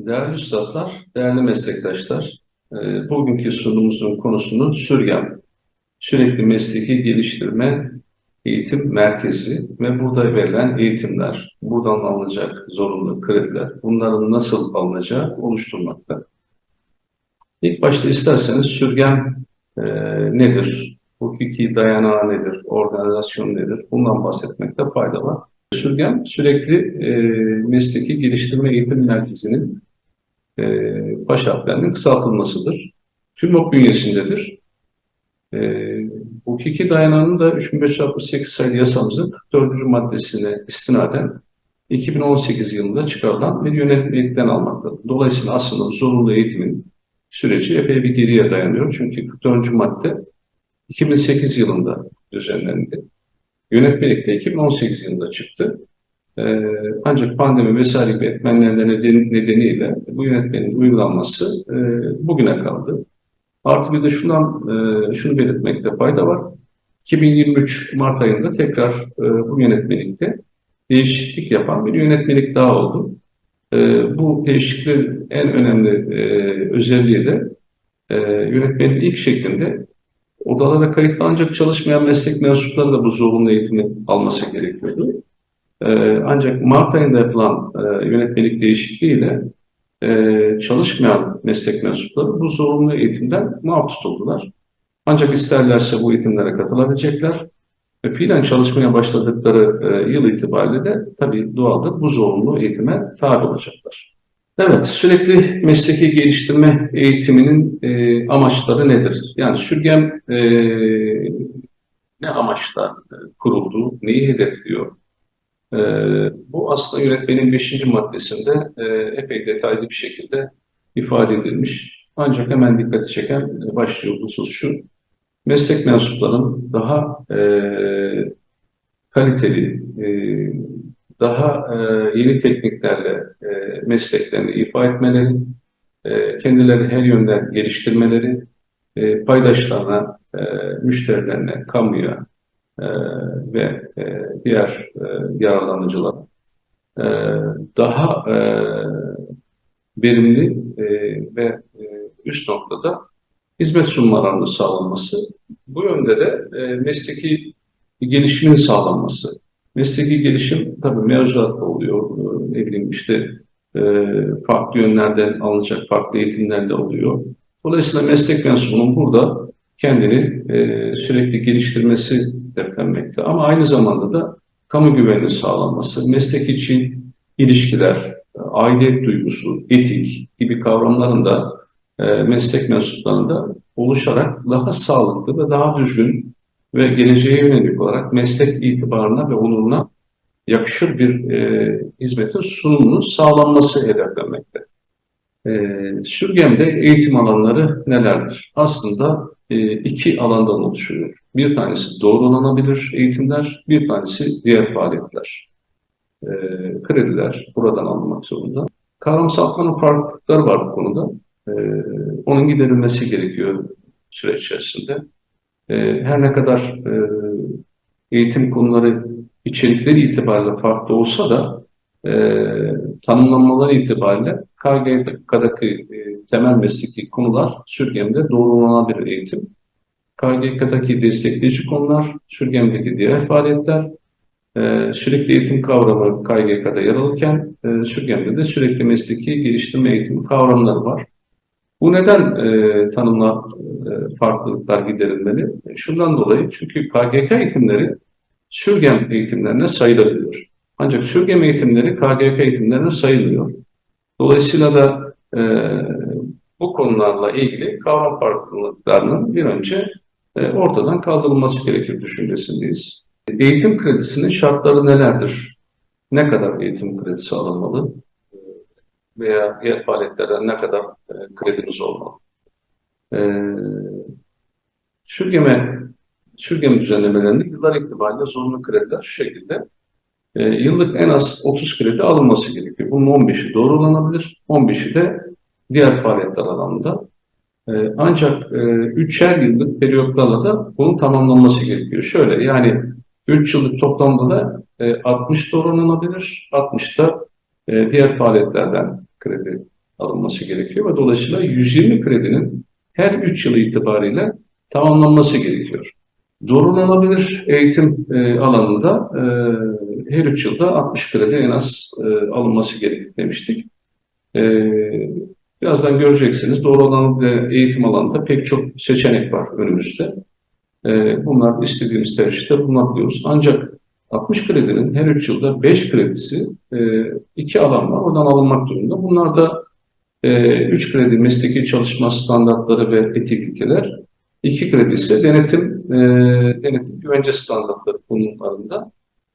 Değerli üstadlar, değerli meslektaşlar, e, bugünkü sunumumuzun konusunu Sürgem, Sürekli Mesleki Geliştirme Eğitim Merkezi ve burada verilen eğitimler, buradan alınacak zorunlu krediler, bunların nasıl alınacağı oluşturmakta. İlk başta isterseniz Sürgem e, nedir, hukuki dayanağı nedir, organizasyon nedir, bundan bahsetmekte fayda var. Sürgem, Sürekli e, Mesleki Geliştirme Eğitim Merkezi'nin e, baş harflerinin kısaltılmasıdır. TÜMOP bünyesindedir. E, hukuki dayanağının da 3568 sayılı yasamızın 44. maddesine istinaden 2018 yılında çıkarılan bir yönetmelikten almaktadır. Dolayısıyla aslında zorunlu eğitimin süreci epey bir geriye dayanıyor. Çünkü 44. madde 2008 yılında düzenlendi. Yönetmelik de 2018 yılında çıktı. Ee, ancak pandemi vesaire gibi etmenler neden, nedeniyle bu yönetmenin uygulanması e, bugüne kaldı. Artı bir de şundan e, şunu belirtmekte fayda var. 2023 Mart ayında tekrar e, bu yönetmelikte değişiklik yapan bir yönetmelik daha oldu. Bu değişikliğin en önemli özelliği de yönetmenin ilk şeklinde odalara kayıtlı ancak çalışmayan meslek mensupları da bu zorunlu eğitimi alması gerekiyordu. Ee, ancak Mart ayında yapılan e, yönetmelik değişikliğiyle e, çalışmayan meslek mensupları bu zorunlu eğitimden muaf tutuldular. Ancak isterlerse bu eğitimlere katılabilecekler ve fiilen çalışmaya başladıkları e, yıl itibariyle de tabii doğaldır bu zorunlu eğitime tabi olacaklar. Evet, sürekli mesleki geliştirme eğitiminin e, amaçları nedir? Yani sürgem e, ne amaçla e, kuruldu, neyi hedefliyor? E, bu aslında yönetmenin 5. maddesinde e, epey detaylı bir şekilde ifade edilmiş. Ancak hemen dikkati çeken e, başlıca husus şu, meslek mensuplarının daha e, kaliteli, e, daha e, yeni tekniklerle e, mesleklerini ifa etmeleri, e, kendilerini her yönden geliştirmeleri, e, paydaşlarına, e, müşterilerine, kamuya e, ve e, diğer e, yararlanıcılara e, daha e, verimli e, ve e, üst noktada hizmet sunmalarının sağlanması, bu yönde de e, mesleki gelişimin sağlanması. Mesleki gelişim tabii mevzuatta oluyor, e, ne bileyim işte e, farklı yönlerden alınacak farklı eğitimlerle oluyor. Dolayısıyla meslek mensubunun burada kendini e, sürekli geliştirmesi hedeflenmekte. Ama aynı zamanda da kamu güvenliği sağlanması, meslek için ilişkiler, aidiyet duygusu, etik gibi kavramların da e, meslek mensuplarında oluşarak daha sağlıklı ve daha düzgün ve geleceğe yönelik olarak meslek itibarına ve onuruna yakışır bir e, hizmetin sunumunu sağlanması hedeflenmekte. E, Sürgem'de eğitim alanları nelerdir? Aslında iki alandan oluşuyor. Bir tanesi doğrulanabilir eğitimler, bir tanesi diğer faaliyetler. E, krediler buradan alınmak zorunda. Kavramsal tanım farklılıkları var bu konuda. E, onun giderilmesi gerekiyor süreç içerisinde. E, her ne kadar e, eğitim konuları içerikleri itibariyle farklı olsa da e, tanımlanmaları itibariyle KGK'daki e, temel mesleki konular sürgemde doğrulanabilir eğitim. KGK'daki destekleyici konular, sürgemdeki diğer faaliyetler, e, sürekli eğitim kavramı KGK'da yer alırken e, sürgemde de sürekli mesleki geliştirme eğitimi kavramları var. Bu neden e, tanımla e, farklılıklar giderilmeli? E, şundan dolayı çünkü KGK eğitimleri sürgem eğitimlerine sayılabiliyor. Ancak sürgem eğitimleri KGK eğitimlerine sayılmıyor. Dolayısıyla da e, bu konularla ilgili kavram farklılıklarının bir önce e, ortadan kaldırılması gerekir düşüncesindeyiz. Eğitim kredisinin şartları nelerdir? Ne kadar eğitim kredisi alınmalı? Veya diğer faaliyetlerden ne kadar e, kredimiz olmalı? E, sürgeme, sürgeme düzenlemelerinde yıllar itibariyle zorunlu krediler şu şekilde e, yıllık en az 30 kredi alınması gerekiyor. Bunun 15'i doğrulanabilir, 15'i de diğer faaliyetler alanında. E, ancak e, 3'er yıllık periyotlarla da bunun tamamlanması gerekiyor. Şöyle yani 3 yıllık toplamda da e, 60 doğrulanabilir, 60 da e, diğer faaliyetlerden kredi alınması gerekiyor ve dolayısıyla 120 kredinin her 3 yıl itibariyle tamamlanması gerekiyor. Doğrulanabilir eğitim e, alanında e, her 3 yılda 60 kredi en az e, alınması gerekir demiştik. E, birazdan göreceksiniz doğrulanabilir eğitim alanında pek çok seçenek var önümüzde. E, bunlar istediğimiz tercihte bulunabiliyoruz. Ancak 60 kredinin her 3 yılda 5 kredisi e, iki alan var. Oradan alınmak durumunda. Bunlar da 3 kredi mesleki çalışma standartları ve etik 2 kredi ise denetim, e, denetim güvence standartları konularında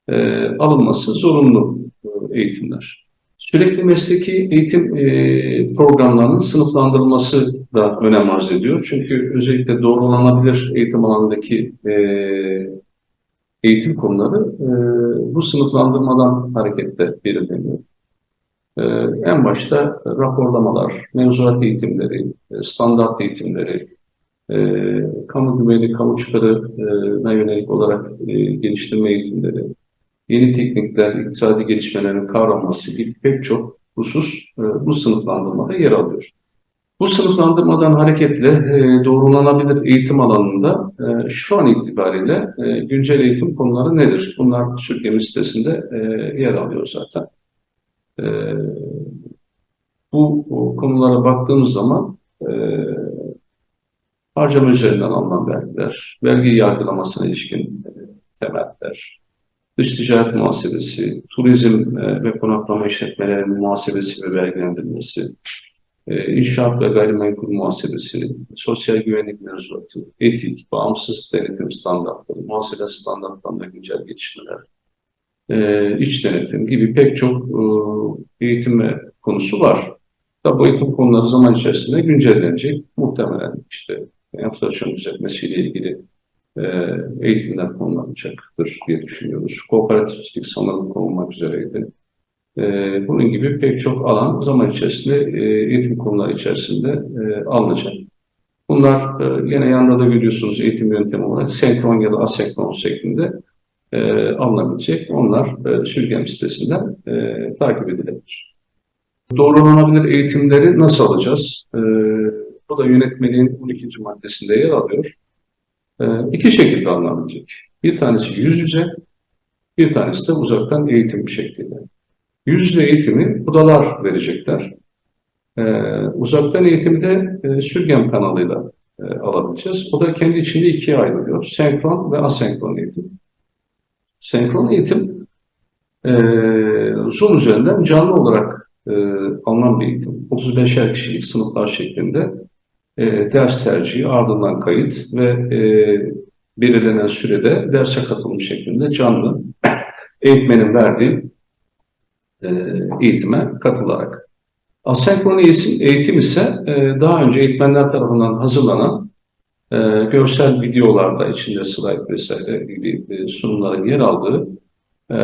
e, alınması zorunlu e, eğitimler. Sürekli mesleki eğitim e, programlarının sınıflandırılması da önem arz ediyor. Çünkü özellikle doğrulanabilir eğitim alanındaki e, eğitim konuları e, bu sınıflandırmadan hareketle belirleniyor. E, en başta raporlamalar, mevzuat eğitimleri, e, standart eğitimleri, e, kamu güveni, kamu yönelik olarak e, geliştirme eğitimleri, yeni teknikler, iktisadi gelişmelerin kavranması gibi pek çok husus e, bu sınıflandırmada yer alıyor. Bu sınıflandırmadan hareketle e, doğrulanabilir eğitim alanında e, şu an itibariyle e, güncel eğitim konuları nedir? Bunlar Türkiye'nin sitesinde e, yer alıyor zaten. E, bu konulara baktığımız zaman e, harcama üzerinden alınan vergiler, vergi yargılamasına ilişkin e, temeller, dış ticaret muhasebesi, turizm e, ve konaklama işletmelerinin muhasebesi ve vergilendirilmesi, e, inşaat ve gayrimenkul muhasebesi, sosyal güvenlik mevzuatı, etik, bağımsız denetim standartları, muhasebe standartlarında güncel gelişmeler, e, iç denetim gibi pek çok eğitim konusu var. Tabi bu eğitim konuları zaman içerisinde güncellenecek. Muhtemelen işte enflasyon düzeltmesiyle ilgili e, eğitimler konulanacaktır diye düşünüyoruz. Kooperatifçilik sanırım konulmak üzereydi. E, bunun gibi pek çok alan zaman içerisinde e, eğitim konuları içerisinde e, alınacak. Bunlar e, yine yanında da görüyorsunuz eğitim yöntemi olarak senkron ya da asenkron şeklinde e, alınabilecek. Onlar e, Sürgem sitesinden e, takip edilebilir. Doğrulanabilir eğitimleri nasıl alacağız? E, bu da yönetmeliğin 12. maddesinde yer alıyor. E, iki şekilde alınabilecek. Bir tanesi yüz yüze, bir tanesi de uzaktan eğitim şekliyle. Yüz yüze eğitimi odalar verecekler. E, uzaktan eğitimde e, Sürgem kanalıyla e, alabileceğiz. O da kendi içinde ikiye ayrılıyor. Senkron ve asenkron eğitim. Senkron eğitim e, Zoom üzerinden canlı olarak e, alınan bir eğitim. 35'er kişilik sınıflar şeklinde e, ders tercihi, ardından kayıt ve e, belirlenen sürede derse katılım şeklinde canlı eğitmenin verdiği e, eğitime katılarak. Asenkron eğitim, eğitim ise e, daha önce eğitmenler tarafından hazırlanan e, görsel videolarda içinde slide vesaire gibi e, sunumların yer aldığı e,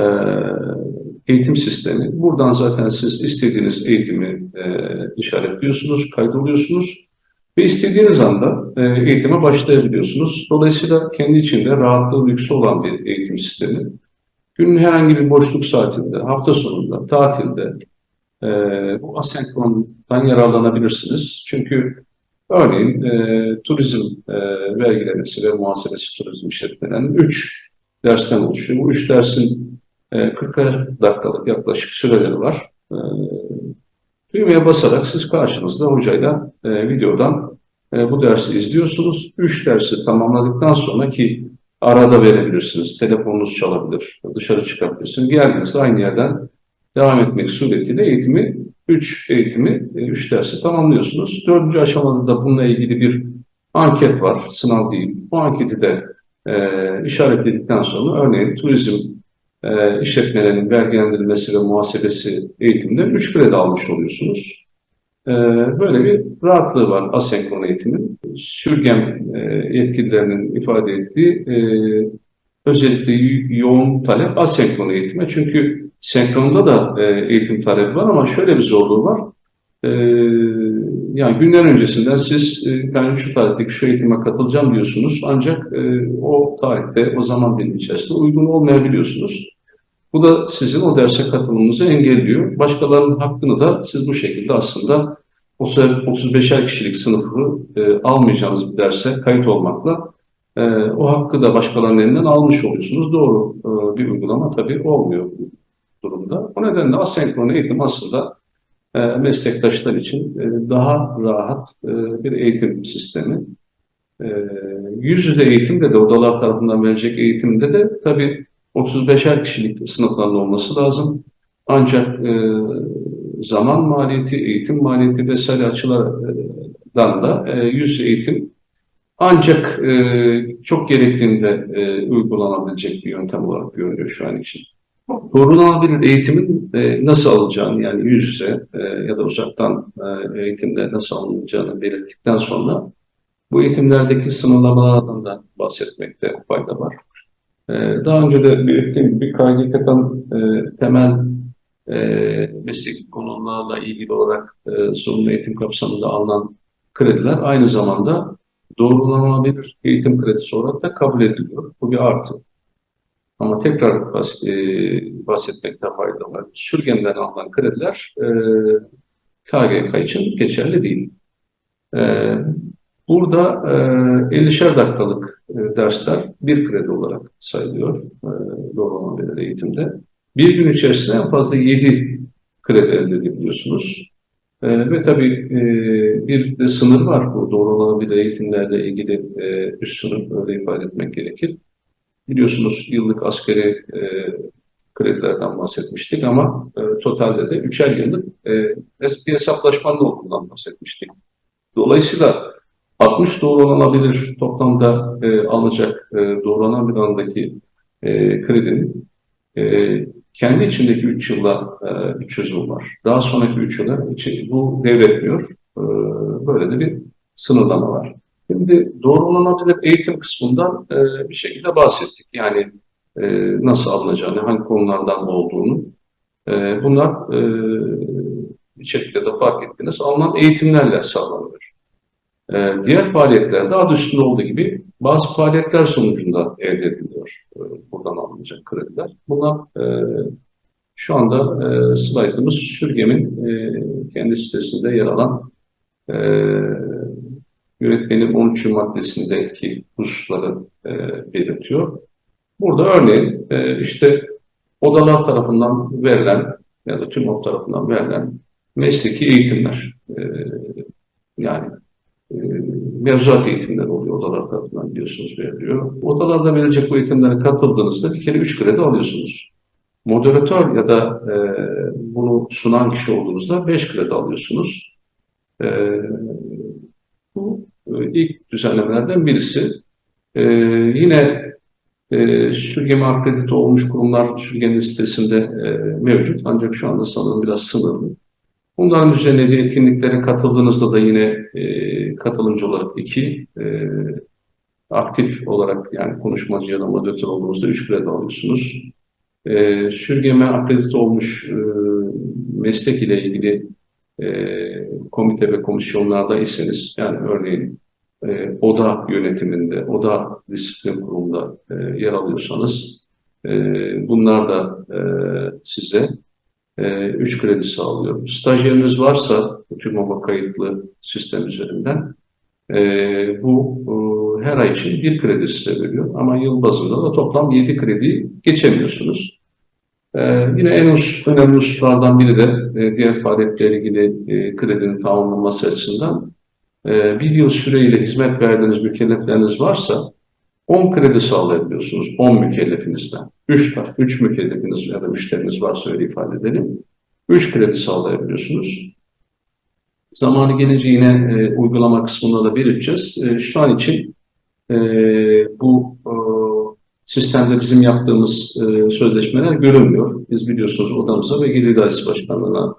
eğitim sistemi. Buradan zaten siz istediğiniz eğitimi e, işaretliyorsunuz, kaydoluyorsunuz ve istediğiniz anda e, eğitime başlayabiliyorsunuz. Dolayısıyla kendi içinde rahatlığı, lüksü olan bir eğitim sistemi. Günün herhangi bir boşluk saatinde, hafta sonunda, tatilde e, bu asenkrondan yararlanabilirsiniz. Çünkü örneğin e, turizm e, vergilemesi ve muhasebesi turizm işletmelerinin 3 dersten oluşuyor. Bu 3 dersin e, 40 dakikalık yaklaşık süreleri var. E, düğmeye basarak siz karşınızda hocayla e, videodan e, bu dersi izliyorsunuz. 3 dersi tamamladıktan sonra ki arada verebilirsiniz, telefonunuz çalabilir, dışarı çıkabilirsiniz. Geldiğinizde aynı yerden devam etmek suretiyle eğitimi, 3 eğitimi, 3 e, dersi tamamlıyorsunuz. Dördüncü aşamada da bununla ilgili bir anket var, sınav değil. Bu anketi de e, işaretledikten sonra örneğin turizm e, işletmelerinin vergilendirilmesi ve muhasebesi eğitimde 3 kredi almış oluyorsunuz. E, böyle bir rahatlığı var asenkron eğitimin. Sürgem e, yetkililerinin ifade ettiği e, özellikle yoğun talep asenkron eğitime. Çünkü senkronda da e, eğitim talebi var ama şöyle bir zorluğu var. E, yani günler öncesinden siz e, ben şu tarihteki şu eğitime katılacağım diyorsunuz ancak e, o tarihte o zaman dilimi içerisinde uygun olmayabiliyorsunuz. Bu da sizin o derse katılımınızı engelliyor. Başkalarının hakkını da siz bu şekilde aslında 35'er kişilik sınıfı e, almayacağınız bir derse kayıt olmakla o hakkı da başkalarının elinden almış oluyorsunuz. Doğru bir uygulama tabii olmuyor bu durumda. O nedenle asenkron eğitim aslında meslektaşlar için e, daha rahat e, bir eğitim sistemi. E, yüz yüze eğitimde de odalar tarafından verecek eğitimde de tabii 35'er kişilik sınıfların olması lazım. Ancak e, zaman maliyeti, eğitim maliyeti vesaire açılardan da e, yüz eğitim ancak e, çok gerektiğinde e, uygulanabilecek bir yöntem olarak görünüyor şu an için. Doğrulanabilir eğitimin e, nasıl alınacağını yani yüz yüze e, ya da uzaktan e, eğitimde nasıl alınacağını belirttikten sonra bu eğitimlerdeki sınırlamalardan da bahsetmekte fayda var. E, daha önce de belirttiğim gibi KGK'dan e, temel e, meslek konularla ilgili olarak e, zorunlu eğitim kapsamında alınan krediler aynı zamanda doğrulanabilir eğitim kredisi olarak da kabul ediliyor. Bu bir artı. Ama tekrar bahs e, bahsetmekte fayda var. Sürgemden alınan krediler e, KGK için geçerli değil. E, burada e, 50'şer dakikalık e, dersler bir kredi olarak sayılıyor e, doğrulanabilir eğitimde. Bir gün içerisinde en fazla 7 kredi elde edebiliyorsunuz. E, ve tabii e, bir de sınır var bu doğrulanabilir eğitimlerle ilgili e, bir sınır öyle ifade etmek gerekir. Biliyorsunuz yıllık askeri e, kredilerden bahsetmiştik ama e, totalde de üçer yıllık e, bir hesaplaşmanın olduğundan bahsetmiştik. Dolayısıyla 60 doğrulanabilir toplamda e, alınacak e, doğrulanan bir andaki e, kredinin e, kendi içindeki 3 yılla e, bir çözüm var. Daha sonraki 3 yıla için bu devretmiyor. E, böyle de bir sınırlama var. Şimdi doğrulanabilir eğitim kısmından e, bir şekilde bahsettik. Yani e, nasıl alınacağını, hangi konulardan olduğunu. E, bunlar e, bir şekilde de fark ettiniz. Alınan eğitimlerle sağlanıyor. E, diğer faaliyetlerde adı üstünde olduğu gibi bazı faaliyetler sonucunda elde ediliyor. E, buradan alınacak krediler. Bunlar e, şu anda e, slaytımız Şürgem'in e, kendi sitesinde yer alan e, yönetmenin 13. maddesindeki hususları e, belirtiyor. Burada örneğin e, işte odalar tarafından verilen ya da TÜMOP tarafından verilen mesleki eğitimler. E, yani e, mevzuat eğitimleri oluyor odalar tarafından biliyorsunuz veriliyor. Odalarda verilecek bu eğitimlere katıldığınızda bir kere 3 kredi alıyorsunuz. Moderatör ya da e, bunu sunan kişi olduğunuzda 5 kredi alıyorsunuz. E, bu e, ilk düzenlemelerden birisi. E, yine e, sürgeme akredite olmuş kurumlar sürgenin sitesinde e, mevcut ancak şu anda sanırım biraz sınırlı. Bunların düzenlediği etkinliklere katıldığınızda da yine e, katılımcı olarak iki, aktif olarak yani konuşmacı ya da moderatör olduğunuzda üç kredi alıyorsunuz. E, sürgeme akredite olmuş meslek ile ilgili komite ve komisyonlarda iseniz yani örneğin e, oda yönetiminde, oda disiplin kurumunda e, yer alıyorsanız e, bunlar da e, size 3 e, kredi sağlıyor. Stajyeriniz varsa TÜRMOB'a kayıtlı sistem üzerinden e, bu e, her ay için bir kredi size veriyor. Ama yıl bazında da toplam 7 kredi geçemiyorsunuz. E, yine en önemli hususlardan biri de e, diğer faaliyetle ilgili e, kredinin tamamlanması açısından e, bir yıl süreyle hizmet verdiğiniz mükellefleriniz varsa 10 kredi sağlayabiliyorsunuz 10 mükellefinizden. 3 3 mükellefiniz ya da müşteriniz varsa öyle ifade edelim. 3 kredi sağlayabiliyorsunuz. Zamanı gelince yine e, uygulama kısmında da belirteceğiz. E, şu an için e, bu e, sistemde bizim yaptığımız e, sözleşmeler görünmüyor. Biz biliyorsunuz odamıza ve Gelir İdaresi Başkanlığı'na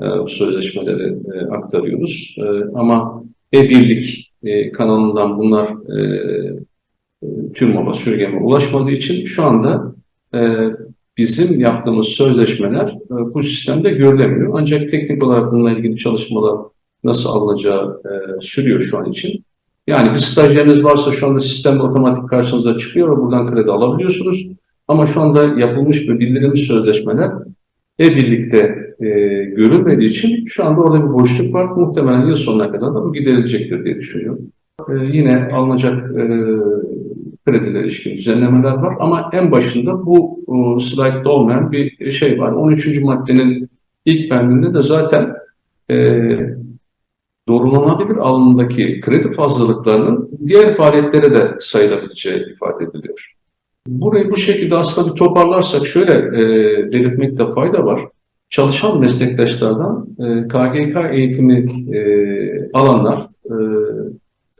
e, bu sözleşmeleri e, aktarıyoruz. E, ama e-birlik e, kanalından bunlar e, TÜRMOB'a, sürgeme ulaşmadığı için şu anda e, bizim yaptığımız sözleşmeler e, bu sistemde görülemiyor. Ancak teknik olarak bununla ilgili çalışmalar nasıl alınacağı e, sürüyor şu an için. Yani bir stajyeriniz varsa şu anda sistemde otomatik karşınıza çıkıyor ve buradan kredi alabiliyorsunuz. Ama şu anda yapılmış ve bildirilmiş sözleşmeler e-birlikte e, görülmediği için şu anda orada bir boşluk var. Muhtemelen yıl sonuna kadar da bu giderilecektir diye düşünüyorum. E, yine alınacak e, kredilere ilişkin düzenlemeler var ama en başında bu e, slaytta olmayan bir şey var. 13. maddenin ilk bendinde de zaten e, doğrulanabilir alanındaki kredi fazlalıklarının diğer faaliyetlere de sayılabileceği ifade ediliyor. Burayı bu şekilde aslında bir toparlarsak şöyle e, belirtmekte fayda var. Çalışan meslektaşlardan e, KGK eğitimi e, alanlar e,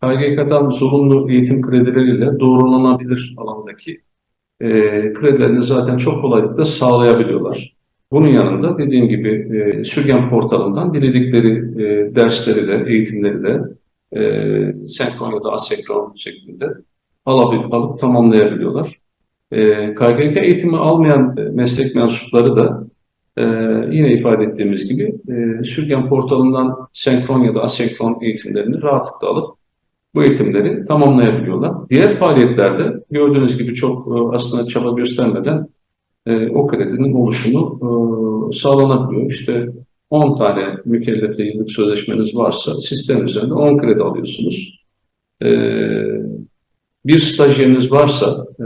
KGK'dan zorunlu eğitim kredileriyle doğrulanabilir alandaki e, kredilerini zaten çok kolaylıkla sağlayabiliyorlar. Bunun yanında dediğim gibi e, Sürgen portalından diledikleri e, dersleri de, eğitimleri de e, senkron ya da asenkron şeklinde alabil, alıp tamamlayabiliyorlar. E, KGK eğitimi almayan e, meslek mensupları da e, yine ifade ettiğimiz gibi e, Sürgen portalından senkron ya da asenkron eğitimlerini rahatlıkla alıp bu eğitimleri tamamlayabiliyorlar. Diğer faaliyetlerde gördüğünüz gibi çok e, aslında çaba göstermeden e, o kredinin oluşumu e, sağlanabiliyor. İşte 10 tane mükellefle yıllık sözleşmeniz varsa sistem üzerinde 10 kredi alıyorsunuz. E, bir stajyeriniz varsa e,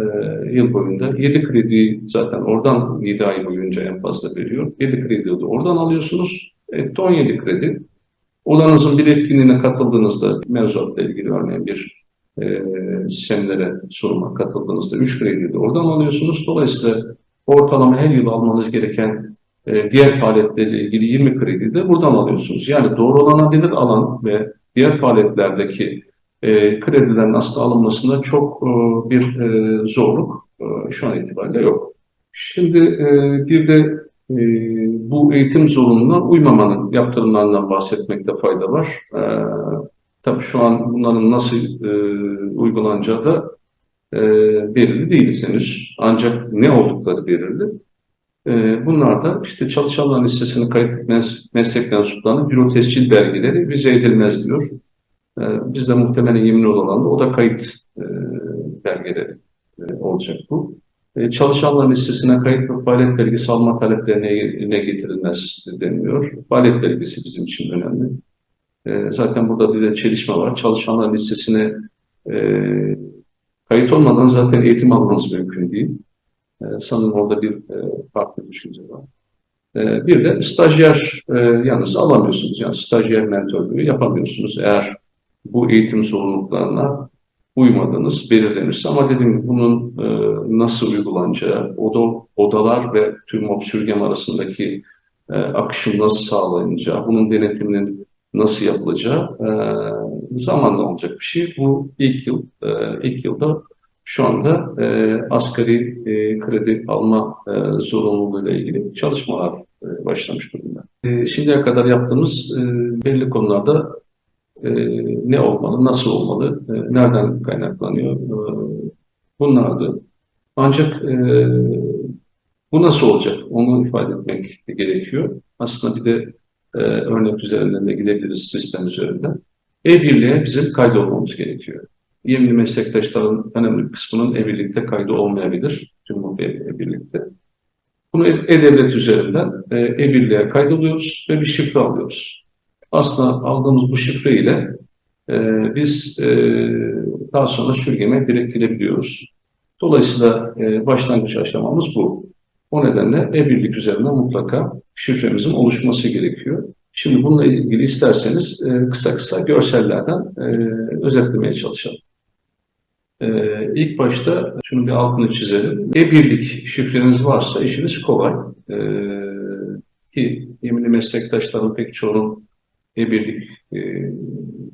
yıl boyunca 7 kredi zaten oradan 7 ay boyunca en fazla veriyor. 7 kredi de oradan alıyorsunuz. Evet, 17 kredi. Odanızın bir etkinliğine katıldığınızda mevzuatla ilgili örneğin bir e, seminere sunuma katıldığınızda 3 kredi de oradan alıyorsunuz. Dolayısıyla ortalama her yıl almanız gereken e, diğer faaliyetlerle ilgili 20 kredi de buradan alıyorsunuz. Yani doğrulanabilir alan ve diğer faaliyetlerdeki e, kredilerin aslında alınmasında çok e, bir e, zorluk e, şu an itibariyle yok. Şimdi e, bir de e, bu eğitim zorunluluğuna uymamanın yaptırımlarından bahsetmekte fayda var. E, tabii şu an bunların nasıl e, uygulanacağı da e, belirli değil henüz. Ancak ne oldukları belirli. E, bunlar da işte çalışanların listesine kayıtlı mes meslek mensuplarının büro tescil belgeleri vize edilmez diyor. E, bizde muhtemelen yemin olan da o da kayıt e, belgeleri e, olacak bu. E, çalışanların listesine kayıt ve faaliyet belgesi alma taleplerine ne getirilmez deniliyor. Faaliyet belgesi bizim için önemli. E, zaten burada bir de çelişme var. Çalışanlar listesine e, kayıt olmadan zaten eğitim almanız mümkün değil. E, sanırım orada bir e, farklı düşünce var. E, bir de stajyer e, yalnız alamıyorsunuz. Yani stajyer mentörlüğü yapamıyorsunuz eğer bu eğitim sorumluluklarına uymadığınız belirlenirse ama dediğim gibi bunun e, nasıl uygulanacağı, oda, odalar ve tüm sürgem arasındaki e, akışın nasıl sağlanacağı, bunun denetiminin nasıl yapılacağı e, zamanla olacak bir şey. Bu ilk yıl, e, ilk yılda şu anda e, asgari e, kredi alma e, zorunluluğuyla ilgili çalışmalar e, başlamış durumda. E, şimdiye kadar yaptığımız e, belli konularda e, ne olmalı, nasıl olmalı, e, nereden kaynaklanıyor e, bunlardı. Ancak e, bu nasıl olacak onu ifade etmek gerekiyor. Aslında bir de e, örnek üzerinden de gidebiliriz sistem üzerinden. E-birliğe bizim kaydolmamız gerekiyor. Yeminli meslektaşların önemli kısmının e-birlikte kaydı olmayabilir. Bu e-birlikte. Bunu e-devlet üzerinden e, e-birliğe kaydoluyoruz ve bir şifre alıyoruz. Aslında aldığımız bu şifre ile e, biz e, daha sonra sürgeme direkt girebiliyoruz. Dolayısıyla e, başlangıç aşamamız bu. O nedenle e-birlik üzerinden mutlaka şifremizin oluşması gerekiyor. Şimdi bununla ilgili isterseniz e, kısa kısa görsellerden e, özetlemeye çalışalım. E, ilk başta şunu bir altını çizelim. E-birlik şifreniz varsa işiniz kolay. E, ki yeminli meslektaşların pek çoğunun e-birlik e,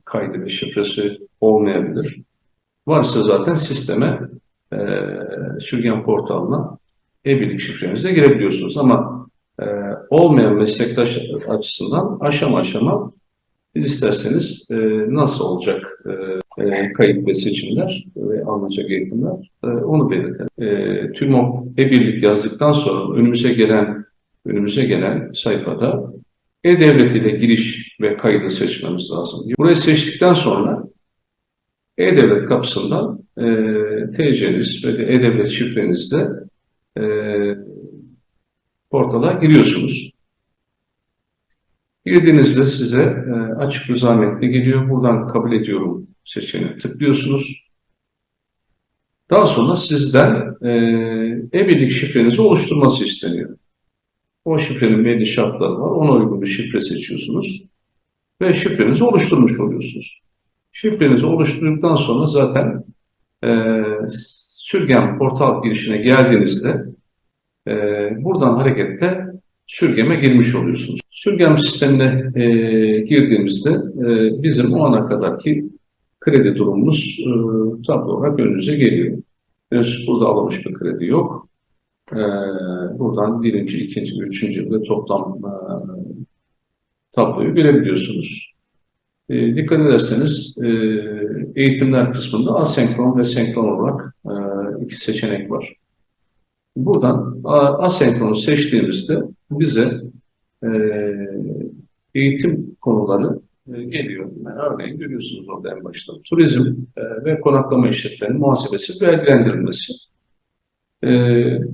kaydı ve şifresi olmayabilir. Varsa zaten sisteme e, sürgen portalına e-birlik şifrenizle girebiliyorsunuz. Ama e, olmayan meslektaş açısından aşama aşama biz isterseniz e, nasıl olacak e, e, kayıt ve seçimler ve alınacak eğitimler e, onu belirtelim. E, tüm o e-birlik yazdıktan sonra önümüze gelen önümüze gelen sayfada e-Devlet ile giriş ve kaydı seçmemiz lazım. Burayı seçtikten sonra E-Devlet kapısından e, TC'niz ve E-Devlet şifrenizle e, portala giriyorsunuz. Girdiğinizde size e, açık metni geliyor. Buradan kabul ediyorum seçeneğine tıklıyorsunuz. Daha sonra sizden e, e-birlik şifrenizi oluşturması isteniyor. O şifrenin belli şartları var. Ona uygun bir şifre seçiyorsunuz. Ve şifrenizi oluşturmuş oluyorsunuz. Şifrenizi oluşturduktan sonra zaten e, sürgen portal girişine geldiğinizde e, buradan hareketle sürgeme girmiş oluyorsunuz. Sürgem sistemine e, girdiğimizde e, bizim o ana kadarki kredi durumumuz e, tablo olarak önünüze geliyor. Henüz burada alınmış bir kredi yok. E, buradan birinci, ikinci, üçüncü yılda toplam e, tabloyu görebiliyorsunuz. E, dikkat ederseniz e, eğitimler kısmında asenkron ve senkron olarak e, iki seçenek var. Buradan asenkronu seçtiğimizde bize e, eğitim konuları e, geliyor. Yani örneğin görüyorsunuz orada en başta. Turizm e, ve konaklama işletmelerinin muhasebesi ve vergilendirilmesi. E,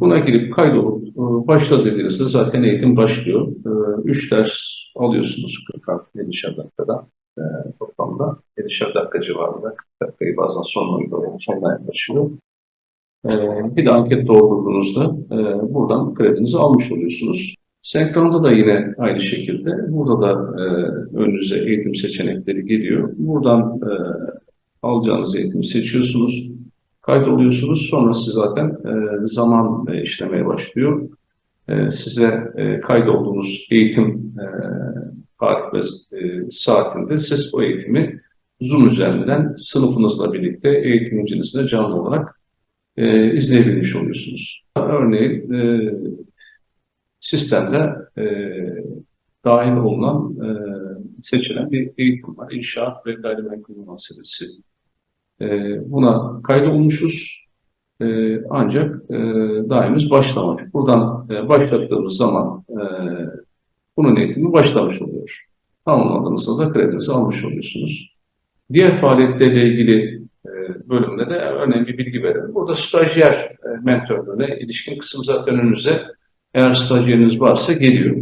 buna girip kaydolup e, başla dediğinizde zaten eğitim başlıyor. Üç ders alıyorsunuz 40 50 dakikada toplamda 50 dakika civarında 40 dakikayı bazen sonuna sonuna yaklaşıyor. E, bir de anket doldurduğunuzda e, buradan kredinizi almış oluyorsunuz. Senkronda da yine aynı şekilde. Burada da e, önünüze eğitim seçenekleri geliyor. Buradan e, alacağınız eğitimi seçiyorsunuz, kaydoluyorsunuz. Sonra siz zaten zaman işlemeye başlıyor. Size kaydolduğunuz eğitim ve saatinde siz o eğitimi Zoom üzerinden sınıfınızla birlikte eğitimcinizle canlı olarak e, izleyebilmiş oluyorsunuz. Örneğin e, sistemde e, dahil olunan e, seçilen bir eğitim var. İnşaat ve gayrimenkul muhasebesi. E, buna kaydolmuşuz. E, ancak e, daha henüz. Buradan e, başlattığımız zaman e, bunun eğitimi başlamış oluyor. Tamamladığınızda da kredinizi almış oluyorsunuz. Diğer faaliyetlerle ilgili bölümde de örneğin bir bilgi verelim. Burada stajyer e, mentörlüğüne ilişkin kısım zaten önünüze eğer stajyeriniz varsa geliyor.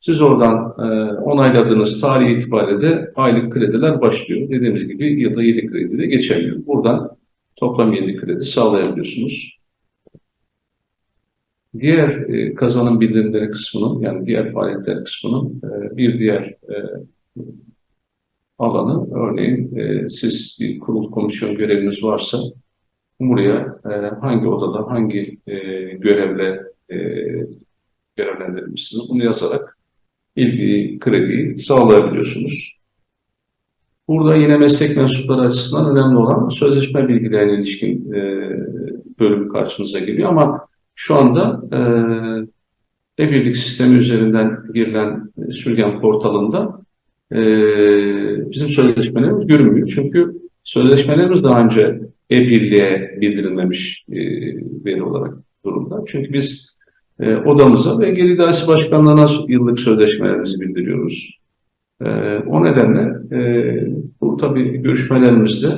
Siz oradan e, onayladığınız tarih itibariyle de aylık krediler başlıyor. Dediğimiz gibi yılda 7 kredi de geçemiyor. Buradan toplam 7 kredi sağlayabiliyorsunuz. Diğer e, kazanım bildirimleri kısmının yani diğer faaliyetler kısmının e, bir diğer e, alanı. Örneğin e, siz bir kurul komisyon göreviniz varsa buraya e, hangi odada hangi e, görevle e, görevlendirilmişsiniz? Bunu yazarak ilgili krediyi sağlayabiliyorsunuz. Burada yine meslek mensupları açısından önemli olan sözleşme bilgilerine ilişkin e, bölüm karşınıza geliyor. Ama şu anda e, e-birlik sistemi üzerinden girilen e, sürgen portalında e, bizim sözleşmelerimiz görünmüyor. Çünkü sözleşmelerimiz daha önce e-birliğe bildirilmemiş e, veri olarak durumda. Çünkü biz e, odamıza ve Geri İdaresi Başkanlığı'na yıllık sözleşmelerimizi bildiriyoruz. E, o nedenle bu tabii görüşmelerimizde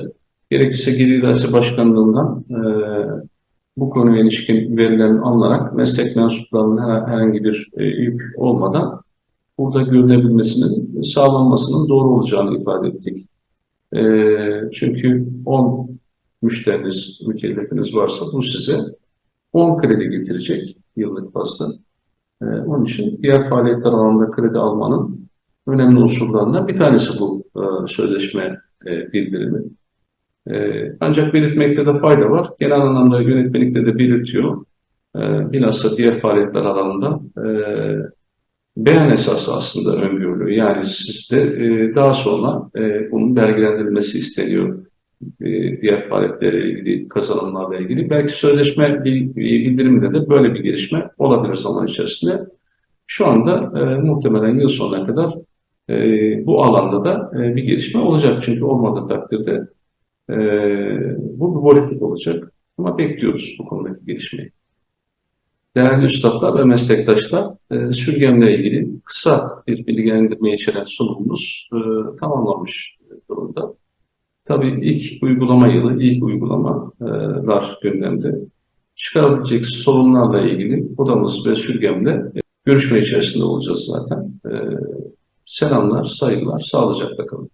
gerekirse Geri İdaresi Başkanlığı'ndan bu konuya ilişkin verilerin alınarak meslek mensuplarının her- herhangi bir yük olmadan burada görülebilmesinin sağlanmasının doğru olacağını ifade ettik. E, çünkü 10 müşteriniz, mükellefiniz varsa bu size 10 kredi getirecek yıllık bazda. Ee, onun için diğer faaliyetler alanında kredi almanın önemli unsurlarından bir tanesi bu e, sözleşme e, bildirimi. E, ancak belirtmekte de fayda var. Genel anlamda yönetmelikte de belirtiyor. E, bilhassa diğer faaliyetler alanında e, beyan esası aslında öngörülüyor. Yani sizde e, daha sonra e, bunun belgelendirilmesi isteniyor e, diğer faaliyetlerle ilgili, kazanımlarla ilgili. Belki sözleşme bil- bildiriminde de böyle bir gelişme olabilir zaman içerisinde. Şu anda e, muhtemelen yıl sonuna kadar e, bu alanda da e, bir gelişme olacak. Çünkü olmadığı takdirde e, bu bir boşluk olacak. Ama bekliyoruz bu konudaki gelişmeyi. Değerli üstadlar ve meslektaşlar, e, sürgemle ilgili kısa bir bilgilendirme içeren sunumumuz e, tamamlanmış durumda. Tabii ilk uygulama yılı, ilk uygulamalar gündemde. Çıkarabilecek sorunlarla ilgili odamız ve sürgemle e, görüşme içerisinde olacağız zaten. E, Selamlar, saygılar, sağlıcakla kalın.